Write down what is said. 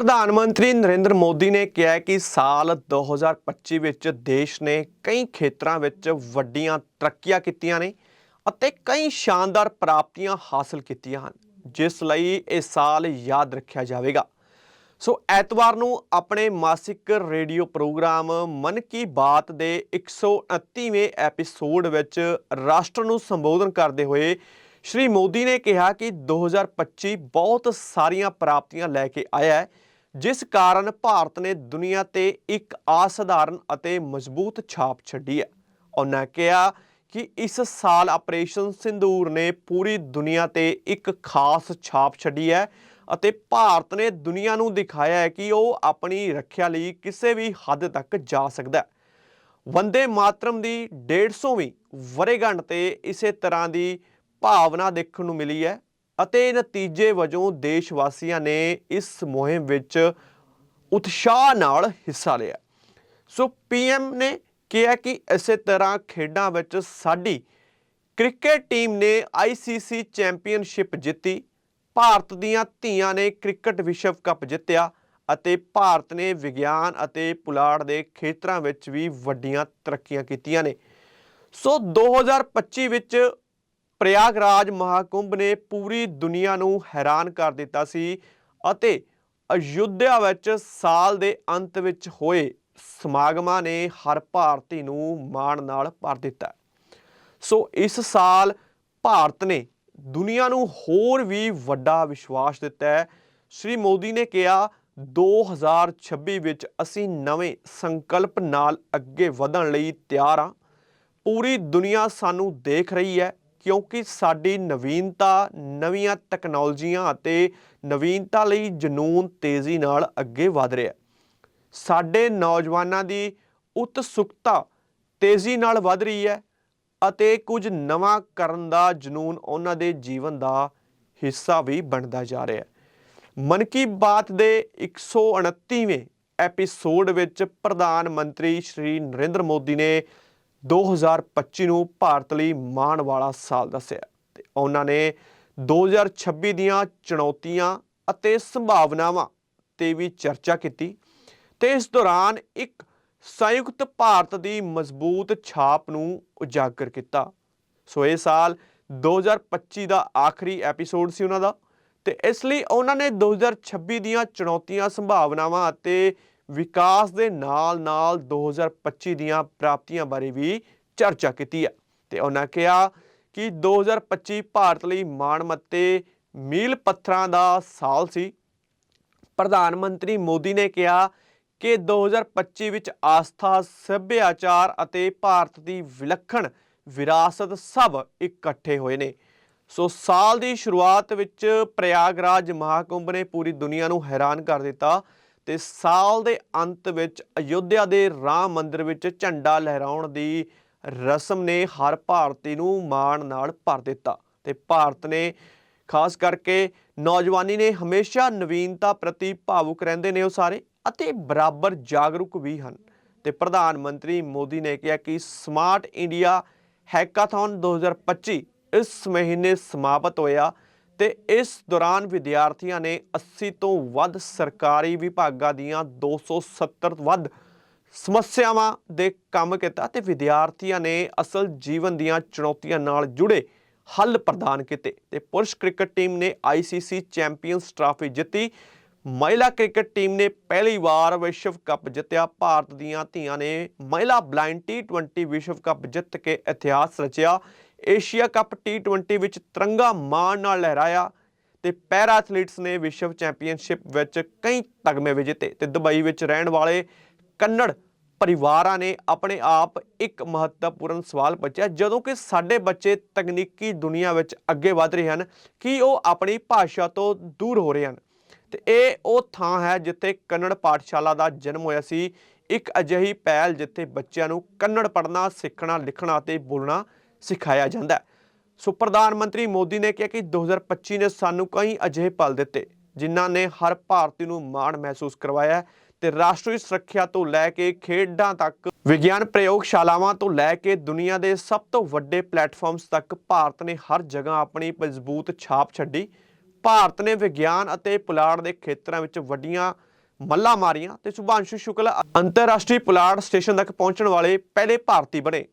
ਪ੍ਰਧਾਨ ਮੰਤਰੀ ਨਰਿੰਦਰ ਮੋਦੀ ਨੇ ਕਿਹਾ ਕਿ ਸਾਲ 2025 ਵਿੱਚ ਦੇਸ਼ ਨੇ ਕਈ ਖੇਤਰਾਂ ਵਿੱਚ ਵੱਡੀਆਂ ਤਰੱਕੀਆਂ ਕੀਤੀਆਂ ਨੇ ਅਤੇ ਕਈ ਸ਼ਾਨਦਾਰ ਪ੍ਰਾਪਤੀਆਂ ਹਾਸਲ ਕੀਤੀਆਂ ਹਨ, ਜਿਸ ਲਈ ਇਹ ਸਾਲ ਯਾਦ ਰੱਖਿਆ ਜਾਵੇਗਾ। ਸੋ ਐਤਵਾਰ ਨੂੰ ਆਪਣੇ ਮਾਸਿਕ ਰੇਡੀਓ ਪ੍ਰੋਗਰਾਮ ਮਨ ਕੀ ਬਾਤ ਦੇ 129ਵੇਂ ਐਪੀਸੋਡ ਵਿੱਚ ਰਾਸ਼ਟਰ ਨੂੰ ਸੰਬੋਧਨ ਕਰਦੇ ਹੋਏ ਸ਼੍ਰੀ ਮੋਦੀ ਨੇ ਕਿਹਾ ਕਿ 2025 ਬਹੁਤ ਸਾਰੀਆਂ ਪ੍ਰਾਪਤੀਆਂ ਲੈ ਕੇ ਆਇਆ ਹੈ ਜਿਸ ਕਾਰਨ ਭਾਰਤ ਨੇ ਦੁਨੀਆ ਤੇ ਇੱਕ ਅਸਾਧਾਰਨ ਅਤੇ ਮਜ਼ਬੂਤ ਛਾਪ ਛੱਡੀ ਹੈ। ਉਹਨਾਂ ਕਿਹਾ ਕਿ ਇਸ ਸਾਲ ਆਪਰੇਸ਼ਨ ਸਿੰਦੂਰ ਨੇ ਪੂਰੀ ਦੁਨੀਆ ਤੇ ਇੱਕ ਖਾਸ ਛਾਪ ਛੱਡੀ ਹੈ ਅਤੇ ਭਾਰਤ ਨੇ ਦੁਨੀਆ ਨੂੰ ਦਿਖਾਇਆ ਹੈ ਕਿ ਉਹ ਆਪਣੀ ਰੱਖਿਆ ਲਈ ਕਿਸੇ ਵੀ ਹੱਦ ਤੱਕ ਜਾ ਸਕਦਾ ਹੈ। ਵੰਦੇ ਮਾਤਰਮ ਦੀ 150ਵੀਂ ਵਰੇਗੰਢ ਤੇ ਇਸੇ ਤਰ੍ਹਾਂ ਦੀ ਭਾਵਨਾ ਦੇਖਣ ਨੂੰ ਮਿਲੀ ਹੈ। ਅਤੇ ਨਤੀਜੇ ਵਜੋਂ ਦੇਸ਼ ਵਾਸੀਆਂ ਨੇ ਇਸ ਮੁਹਿੰਮ ਵਿੱਚ ਉਤਸ਼ਾਹ ਨਾਲ ਹਿੱਸਾ ਲਿਆ। ਸੋ ਪੀਐਮ ਨੇ ਕਿਹਾ ਕਿ ਇਸੇ ਤਰ੍ਹਾਂ ਖੇਡਾਂ ਵਿੱਚ ਸਾਡੀ ਕ੍ਰਿਕਟ ਟੀਮ ਨੇ ਆਈਸੀਸੀ ਚੈਂਪੀਅਨਸ਼ਿਪ ਜਿੱਤੀ, ਭਾਰਤ ਦੀਆਂ ਧੀਆਂ ਨੇ ਕ੍ਰਿਕਟ ਵਿਸ਼ਵ ਕੱਪ ਜਿੱਤਿਆ ਅਤੇ ਭਾਰਤ ਨੇ ਵਿਗਿਆਨ ਅਤੇ ਪੁਲਾੜ ਦੇ ਖੇਤਰਾਂ ਵਿੱਚ ਵੀ ਵੱਡੀਆਂ ਤਰੱਕੀਆਂ ਕੀਤੀਆਂ ਨੇ। ਸੋ 2025 ਵਿੱਚ ਪ੍ਰਯਾਗਰਾਜ ਮਹਾਕੁੰਭ ਨੇ ਪੂਰੀ ਦੁਨੀਆ ਨੂੰ ਹੈਰਾਨ ਕਰ ਦਿੱਤਾ ਸੀ ਅਤੇ ਅਯੁੱਧਿਆ ਵਿੱਚ ਸਾਲ ਦੇ ਅੰਤ ਵਿੱਚ ਹੋਏ ਸਮਾਗਮਾਂ ਨੇ ਹਰ ਭਾਰਤੀ ਨੂੰ ਮਾਣ ਨਾਲ ਭਰ ਦਿੱਤਾ। ਸੋ ਇਸ ਸਾਲ ਭਾਰਤ ਨੇ ਦੁਨੀਆ ਨੂੰ ਹੋਰ ਵੀ ਵੱਡਾ ਵਿਸ਼ਵਾਸ ਦਿੱਤਾ ਹੈ। ਸ਼੍ਰੀ ਮੋਦੀ ਨੇ ਕਿਹਾ 2026 ਵਿੱਚ ਅਸੀਂ ਨਵੇਂ ਸੰਕਲਪ ਨਾਲ ਅੱਗੇ ਵਧਣ ਲਈ ਤਿਆਰ ਹਾਂ। ਪੂਰੀ ਦੁਨੀਆ ਸਾਨੂੰ ਦੇਖ ਰਹੀ ਹੈ ਕਿਉਂਕਿ ਸਾਡੀ ਨਵੀਨਤਾ, ਨਵੀਆਂ ਟੈਕਨੋਲੋਜੀਆਂ ਅਤੇ ਨਵੀਨਤਾ ਲਈ ਜਨੂਨ ਤੇਜ਼ੀ ਨਾਲ ਅੱਗੇ ਵਧ ਰਿਹਾ ਹੈ। ਸਾਡੇ ਨੌਜਵਾਨਾਂ ਦੀ ਉਤਸੁਕਤਾ ਤੇਜ਼ੀ ਨਾਲ ਵਧ ਰਹੀ ਹੈ ਅਤੇ ਕੁਝ ਨਵਾਂ ਕਰਨ ਦਾ ਜਨੂਨ ਉਹਨਾਂ ਦੇ ਜੀਵਨ ਦਾ ਹਿੱਸਾ ਵੀ ਬਣਦਾ ਜਾ ਰਿਹਾ ਹੈ। ਮਨ ਕੀ ਬਾਤ ਦੇ 129ਵੇਂ ਐਪੀਸੋਡ ਵਿੱਚ ਪ੍ਰਧਾਨ ਮੰਤਰੀ ਸ਼੍ਰੀ ਨਰਿੰਦਰ ਮੋਦੀ ਨੇ 2025 ਨੂੰ ਭਾਰਤ ਲਈ ਮਾਣ ਵਾਲਾ ਸਾਲ ਦੱਸਿਆ। ਤੇ ਉਹਨਾਂ ਨੇ 2026 ਦੀਆਂ ਚੁਣੌਤੀਆਂ ਅਤੇ ਸੰਭਾਵਨਾਵਾਂ ਤੇ ਵੀ ਚਰਚਾ ਕੀਤੀ ਤੇ ਇਸ ਦੌਰਾਨ ਇੱਕ ਸੰਯੁਕਤ ਭਾਰਤ ਦੀ ਮਜ਼ਬੂਤ ਛਾਪ ਨੂੰ ਉਜਾਗਰ ਕੀਤਾ। ਸੋ ਇਹ ਸਾਲ 2025 ਦਾ ਆਖਰੀ ਐਪੀਸੋਡ ਸੀ ਉਹਨਾਂ ਦਾ ਤੇ ਇਸ ਲਈ ਉਹਨਾਂ ਨੇ 2026 ਦੀਆਂ ਚੁਣੌਤੀਆਂ, ਸੰਭਾਵਨਾਵਾਂ ਅਤੇ ਵਿਕਾਸ ਦੇ ਨਾਲ-ਨਾਲ 2025 ਦੀਆਂ ਪ੍ਰਾਪਤੀਆਂ ਬਾਰੇ ਵੀ ਚਰਚਾ ਕੀਤੀ ਹੈ। ਤੇ ਉਹਨਾਂ ਕਿਹਾ ਕਿ 2025 ਭਾਰਤ ਲਈ ਮਾਣ ਮਾਣਮੱਤੇ ਮੀਲ ਪੱਥਰਾਂ ਦਾ ਸਾਲ ਸੀ। ਪ੍ਰਧਾਨ ਮੰਤਰੀ ਮੋਦੀ ਨੇ ਕਿਹਾ ਕਿ 2025 ਵਿੱਚ ਆਸਥਾ, ਸੱਭਿਆਚਾਰ ਅਤੇ ਭਾਰਤ ਦੀ ਵਿਲੱਖਣ ਵਿਰਾਸਤ ਸਭ ਇਕੱਠੇ ਹੋਏ ਨੇ। ਸੋ ਸਾਲ ਦੀ ਸ਼ੁਰੂਆਤ ਵਿੱਚ ਪ੍ਰਯਾਗਰਾਜ ਮਹਾਕੁੰਭ ਨੇ ਪੂਰੀ ਦੁਨੀਆ ਨੂੰ ਹੈਰਾਨ ਕਰ ਦਿੱਤਾ ਤੇ ਸਾਲ ਦੇ ਅੰਤ ਵਿੱਚ ਅਯੁੱਧਿਆ ਦੇ ਰਾਮ ਮੰਦਿਰ ਵਿੱਚ ਝੰਡਾ ਲਹਿਰਾਉਣ ਦੀ ਰਸਮ ਨੇ ਹਰ ਭਾਰਤੀ ਨੂੰ ਮਾਣ ਨਾਲ ਭਰ ਦਿੱਤਾ ਤੇ ਭਾਰਤ ਨੇ, ਖਾਸ ਕਰਕੇ ਨੌਜਵਾਨੀ ਨੇ ਹਮੇਸ਼ਾ ਨਵੀਨਤਾ ਪ੍ਰਤੀ ਭਾਵੁਕ ਰਹਿੰਦੇ ਨੇ ਉਹ ਸਾਰੇ ਅਤੇ ਬਰਾਬਰ ਜਾਗਰੂਕ ਵੀ ਹਨ। ਤੇ ਪ੍ਰਧਾਨ ਮੰਤਰੀ ਮੋਦੀ ਨੇ ਕਿਹਾ ਕਿ ਸਮਾਰਟ ਇੰਡੀਆ ਹੈਕਾਥਨ 2025 ਇਸ ਮਹੀਨੇ ਸਮਾਪਤ ਹੋਇਆ ਤੇ ਇਸ ਦੌਰਾਨ ਵਿਦਿਆਰਥੀਆਂ ਨੇ 80 ਤੋਂ ਵੱਧ ਸਰਕਾਰੀ ਵਿਭਾਗਾਂ ਦੀਆਂ 270 ਵੱਧ ਸਮੱਸਿਆਵਾਂ ਦੇ ਕੰਮ ਕੀਤਾ ਤੇ ਵਿਦਿਆਰਥੀਆਂ ਨੇ ਅਸਲ ਜੀਵਨ ਦੀਆਂ ਚੁਣੌਤੀਆਂ ਨਾਲ ਜੁੜੇ ਹੱਲ ਪ੍ਰਦਾਨ ਕੀਤੇ ਤੇ ਪੁਰਸ਼ ਕ੍ਰਿਕਟ ਟੀਮ ਨੇ ਆਈਸੀਸੀ ਚੈਂਪੀਅਨਸ ਟਰਾਫੀ ਜਿੱਤੀ। ਮਹਿਲਾ ਕ੍ਰਿਕਟ ਟੀਮ ਨੇ ਪਹਿਲੀ ਵਾਰ ਵਿਸ਼ਵ ਕੱਪ ਜਿੱਤਿਆ। ਭਾਰਤ ਦੀਆਂ ਧੀਆਂ ਨੇ ਮਹਿਲਾ ਬਲਾਈਂਡ ਟੀ20 ਵਿਸ਼ਵ ਕੱਪ ਜਿੱਤ ਕੇ ਇਤਿਹਾਸ ਰਚਿਆ। ਏਸ਼ੀਆ ਕੱਪ ਟੀ20 ਵਿੱਚ ਤਿਰੰਗਾ ਮਾਣ ਨਾਲ ਲਹਿਰਾਇਆ ਤੇ ਪੈਰਾ ਐਥਲੀਟਸ ਨੇ ਵਿਸ਼ਵ ਚੈਂਪੀਅਨਸ਼ਿਪ ਵਿੱਚ ਕਈ ਤਗਮੇ ਵੀ ਜਿੱਤੇ ਤੇ ਦੁਬਈ ਵਿੱਚ ਰਹਿਣ ਵਾਲੇ ਕੰਨੜ ਪਰਿਵਾਰਾਂ ਨੇ ਆਪਣੇ ਆਪ ਇੱਕ ਮਹੱਤਵਪੂਰਨ ਸਵਾਲ ਪੁੱਛਿਆ, ਜਦੋਂ ਕਿ ਸਾਡੇ ਬੱਚੇ ਤਕਨੀਕੀ ਦੁਨੀਆ ਵਿੱਚ ਅੱਗੇ ਵਧ ਰਹੇ ਹਨ, ਕਿ ਉਹ ਆਪਣੀ ਭਾਸ਼ਾ ਤੋਂ ਦੂਰ ਹੋ ਰਹੇ ਹਨ? ਤੇ ਇਹ ਉਹ ਥਾਂ ਹੈ ਜਿੱਥੇ ਕੰਨੜ ਪਾਠਸ਼ਾਲਾ ਦਾ ਜਨਮ ਹੋਇਆ ਸੀ। ਇੱਕ ਅਜਿਹੀ ਪਹਿਲ ਜਿੱਥੇ ਬੱਚਿਆਂ ਨੂੰ ਕੰਨੜ ਪੜ੍ਹਨਾ, ਸਿੱਖਣਾ, ਲਿਖਣਾ ਅਤੇ ਬੋਲਣਾ ਸਿਖਾਇਆ ਜਾਂਦਾ ਹੈ। ਸੋ ਪ੍ਰਧਾਨ ਮੰਤਰੀ ਮੋਦੀ ਨੇ ਕਿਹਾ ਕਿ 2025 ਨੇ ਸਾਨੂੰ ਕਈ ਅਜਿਹੇ ਪਲ ਦਿੱਤੇ, ਜਿਨ੍ਹਾਂ ਨੇ ਹਰ ਭਾਰਤੀ ਨੂੰ ਮਾਣ ਮਹਿਸੂਸ ਕਰਵਾਇਆ ਹੈ ਤੇ ਰਾਸ਼ਟਰੀ ਸੁਰੱਖਿਆ ਤੋਂ ਲੈ ਕੇ ਖੇਡਾਂ ਤੱਕ, ਵਿਗਿਆਨ ਪ੍ਰਯੋਗਸ਼ਾਲਾਵਾਂ ਤੋਂ ਲੈ ਕੇ ਦੁਨੀਆ ਦੇ ਸਭ ਤੋਂ ਵੱਡੇ ਪਲੇਟਫਾਰਮਸ ਤੱਕ ਭਾਰਤ ਨੇ ਹਰ ਜਗ੍ਹਾ ਆਪਣੀ ਮਜ਼ਬੂਤ ਛਾਪ ਛੱਡੀ। ਭਾਰਤ ਨੇ ਵਿਗਿਆਨ ਅਤੇ ਪੁਲਾੜ ਦੇ ਖੇਤਰਾਂ ਵਿੱਚ ਵੱਡੀਆਂ ਮੱਲਾ ਮਾਰੀਆਂ ਤੇ ਸੁਭਾਂਸ਼ੂ ਸ਼ੁਕਲ ਅੰਤਰਰਾਸ਼ਟਰੀ ਪੁਲਾੜ ਸਟੇਸ਼ਨ ਤੱਕ ਪਹੁੰਚਣ ਵਾਲੇ ਪਹਿਲੇ ਭਾਰਤੀ ਬਣੇ।